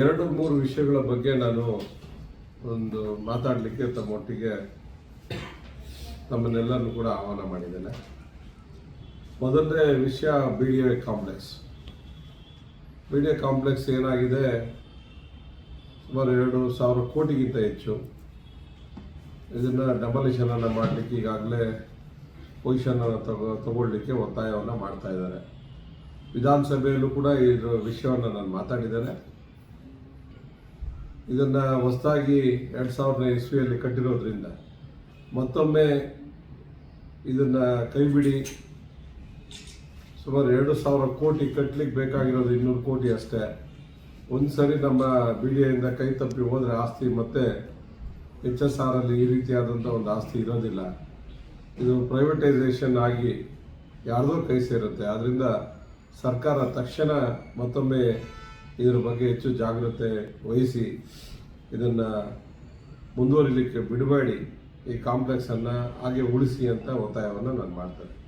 ಎರಡು ಮೂರು ವಿಷಯಗಳ ಬಗ್ಗೆ ನಾನು ಒಂದು ಮಾತಾಡಲಿಕ್ಕೆ ತಮ್ಮೊಟ್ಟಿಗೆ ತಮ್ಮನ್ನೆಲ್ಲರನ್ನು ಕೂಡ ಆಹ್ವಾನ ಮಾಡಿದ್ದೇನೆ. ಮೊದಲನೇ ವಿಷಯ B D A complex B D A complex ಏನಾಗಿದೆ? ಸುಮಾರು ಎರಡು ಸಾವಿರ ಕೋಟಿಗಿಂತ ಹೆಚ್ಚು. ಇದನ್ನು ಡಬಲೇಷನನ್ನು ಮಾಡಲಿಕ್ಕೆ ಈಗಾಗಲೇ ಪೊಸಿಷನನ್ನು ತಗೋ ತಗೊಳ್ಳಿಕ್ಕೆ ಒತ್ತಾಯವನ್ನು ಮಾಡ್ತಾ ಇದ್ದಾರೆ. ವಿಧಾನಸಭೆಯಲ್ಲೂ ಕೂಡ ಇದರ ವಿಷಯವನ್ನು ನಾನು ಮಾತಾಡಿದ್ದೇನೆ. ಇದನ್ನು ಹೊಸದಾಗಿ ಎರಡು ಸಾವಿರದ ಇಸ್ವಿಯಲ್ಲಿ ಕಟ್ಟಿರೋದ್ರಿಂದ ಮತ್ತೊಮ್ಮೆ ಇದನ್ನು ಕೈಬಿಡಿ. ಸುಮಾರು ಎರಡು ಸಾವಿರ ಕೋಟಿ ಕಟ್ಟಲಿಕ್ಕೆ ಬೇಕಾಗಿರೋದು ಇನ್ನೂರು ಕೋಟಿ ಅಷ್ಟೇ. ಒಂದು ಸರಿ ನಮ್ಮ ಬಿ ಡಿ ಎಯಿಂದ ಕೈ ತಪ್ಪಿ ಹೋದರೆ ಆಸ್ತಿ ಮತ್ತೆ ಎಚ್ ಎಸ್ ಆರ್ ಅಲ್ಲಿ ಈ ರೀತಿಯಾದಂಥ ಒಂದು ಆಸ್ತಿ ಇರೋದಿಲ್ಲ. ಇದು ಪ್ರೈವೇಟೈಸೇಷನ್ ಆಗಿ ಯಾರ್ದೋ ಕೈ ಸೇರುತ್ತೆ. ಆದ್ದರಿಂದ ಸರ್ಕಾರ ತಕ್ಷಣ ಮತ್ತೊಮ್ಮೆ ಇದರ ಬಗ್ಗೆ ಹೆಚ್ಚು ಜಾಗ್ರತೆ ವಹಿಸಿ ಇದನ್ನು ಮುಂದುವರಿಲಿಕ್ಕೆ ಬಿಡಬೇಡಿ. ಈ ಕಾಂಪ್ಲೆಕ್ಸನ್ನು ಹಾಗೆ ಉಳಿಸಿ ಅಂತ ಒತ್ತಾಯವನ್ನು ನಾನು ಮಾಡ್ತೇನೆ.